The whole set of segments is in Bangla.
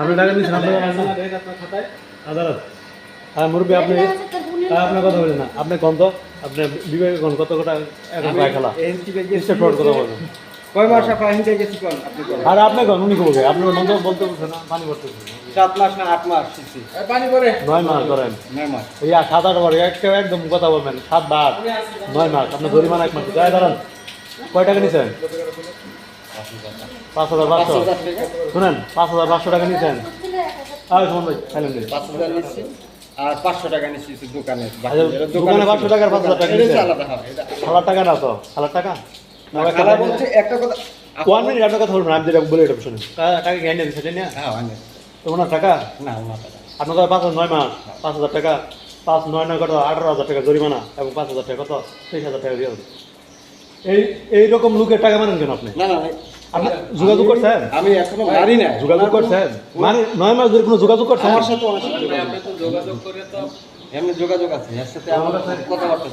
আপনি টাকা দিচ্ছেন আপনার আদালত। হ্যাঁ মুরব্বী আপনি হ্যাঁ, আপনার কথা বলেন না। আপনি কোন তো? আপনি বিবেকে কোন? কত কটা এখন প্রায় খেলা? কথা বলেন? কয় মাস আপনার হিন্দে গেছি কোন? আপনি আর আপনি কোন? উনি কবে? আপনার বলতে না? পানি ভরতে সাত মাস না আট মাস পানি পরে নয় মাস করেন নয় মাস। এই সাত আট বার একটা একদম কথা বলবেন সাত বার। নয় মাস। আপনার জরিমানা এক মাস। যায় দাঁড়ান কয় টাকা নিছেন? পাঁচ হাজার পাঁচশো। শুনেন পাঁচ হাজার পাঁচশো টাকা নিছেন। আর ভাই খাইলেন পাঁচ হাজার নিচ্ছি। আর পাঁচশো টাকা নিচ্ছি দোকানে দোকানে 500 টাকার 5,000 টাকা আলাদা হয় এটা খালার টাকা না তো? খালার টাকা? বলছে একটা কথা ওয়ান মিনিট আপনার কথা বলবেন আমি যেটা বলে এটা শুনুন। টাকা দিয়েছে সেটা নিয়ে হ্যাঁ ওনার টাকা? না ওনার টাকা। আপনার পাঁচ হাজার নয় মাস পাঁচ হাজার টাকা। পাঁচ নয় নয় কত? আঠারো হাজার টাকা জরিমানা এবং পাঁচ হাজার টাকা কত? তেইশ হাজার টাকা দিয়ে। এই এইরকম লোকের টাকা মানেন কেন আপনি? না না আপনি যোগাযোগ করছেন আমি এখনও মারি না যোগাযোগ করছেন মানে নয় মাস ধরে কোনো যোগাযোগ করছেন আমার সাথে আমার যোগাযোগ তো যোগাযোগ করে তো এমনি যোগাযোগ আছে এর সাথে আমার কথাবার্তা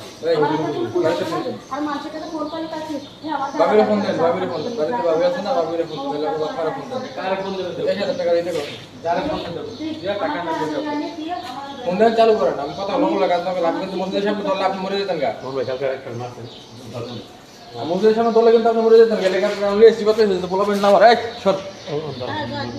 আর মানুষের কাছে ফোন করলে তার কি আমার বাবিরে ফোন দেন বাবিরে ফোন দেন বাড়িতে বাবি আছে না বাবিরে ফোন দেন লাগে কারে ফোন দেন কারে ফোন দেন এই হাজার টাকা দিতে কো যারে ফোন দেন দিয়া টাকা না দেন ফোন দেন চালু করেন আমি কথা লঙ্গ লাগা আপনাকে লাভ কিন্তু মন্দিরের সামনে ধরলে আপনি মরে যেতেন গা কালকে একটা মারছেন মন্দিরের সামনে তোলে কিন্তু আপনি মরে যেতেন গেলে কারণ এসি বাতাস পোলা না আমার এক সর।